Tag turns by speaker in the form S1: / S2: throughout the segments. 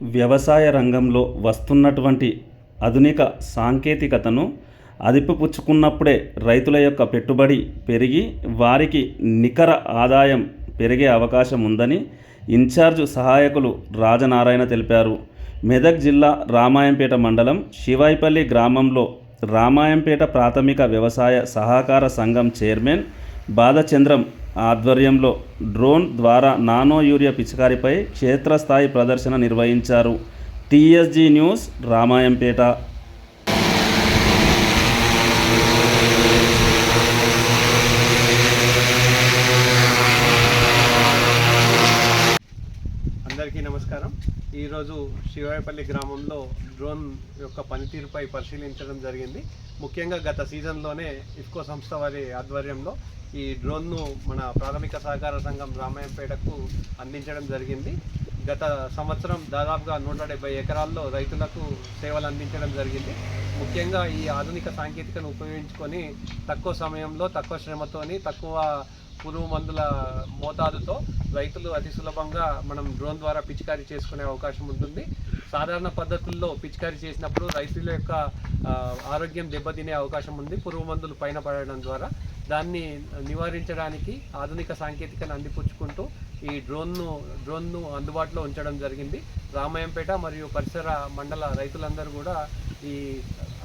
S1: వ్యవసాయ రంగంలో వస్తున్నటువంటి ఆధునిక సాంకేతికతను అదిపుపుచ్చుకున్నప్పుడే రైతుల యొక్క పెట్టుబడి పెరిగి వారికి నికర ఆదాయం పెరిగే అవకాశం ఉందని ఇన్ఛార్జ్ సహాయకులు రాజనారాయణ తెలిపారు. మెదక్ జిల్లా రామాయంపేట మండలం శివాయిపల్లి గ్రామంలో రామాయంపేట ప్రాథమిక వ్యవసాయ సహకార సంఘం చైర్మన్ బాధచంద్రం ఆధ్వర్యంలో డ్రోన్ ద్వారా నానో యూరియా పిచికారిపై క్షేత్రస్థాయి ప్రదర్శన నిర్వహించారు. TSG news Ramayampet.
S2: అందరికీ నమస్కారం. ఈరోజు శివాయపల్లి గ్రామంలో డ్రోన్ యొక్క పనితీరుపై పరిశీలించడం జరిగింది. ముఖ్యంగా గత సీజన్లోనే ఇఫ్కో సంస్థ వారి ఆధ్వర్యంలో ఈ డ్రోన్ను మన ప్రాథమిక సహకార సంఘం రామాయంపేటకు అందించడం జరిగింది. గత సంవత్సరం దాదాపుగా నూట డెబ్బై ఎకరాల్లో రైతులకు సేవలు అందించడం జరిగింది. ముఖ్యంగా ఈ ఆధునిక సాంకేతికను ఉపయోగించుకొని తక్కువ సమయంలో తక్కువ శ్రమతోని తక్కువ పురుగు మందుల మోతాదుతో రైతులు అతి సులభంగా మనం డ్రోన్ ద్వారా పిచికారీ చేసుకునే అవకాశం ఉంటుంది. సాధారణ పద్ధతుల్లో పిచికారీ చేసినప్పుడు రైతుల యొక్క ఆరోగ్యం దెబ్బతినే అవకాశం ఉంది పురుగు మందులు పైన పడడం ద్వారా. దాన్ని నివారించడానికి ఆధునిక సాంకేతికను అందిపుచ్చుకుంటూ ఈ డ్రోన్ను డ్రోన్ను అందుబాటులో ఉంచడం జరిగింది. రామాయంపేట మరియు పరిసర మండల రైతులందరూ కూడా ఈ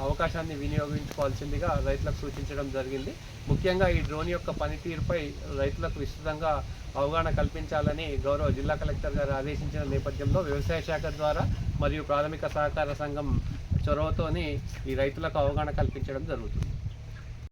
S2: అవకాశాన్ని వినియోగించుకోవాల్సిందిగా రైతులకు సూచించడం జరిగింది. ముఖ్యంగా ఈ డ్రోన్ యొక్క పనితీరుపై రైతులకు విస్తృతంగా అవగాహన కల్పించాలని గౌరవ జిల్లా కలెక్టర్ గారు ఆదేశించిన నేపథ్యంలో వ్యవసాయ శాఖ ద్వారా మరియు ప్రాథమిక సహకార సంఘం చొరవతోని ఈ రైతులకు అవగాహన కల్పించడం జరుగుతుంది.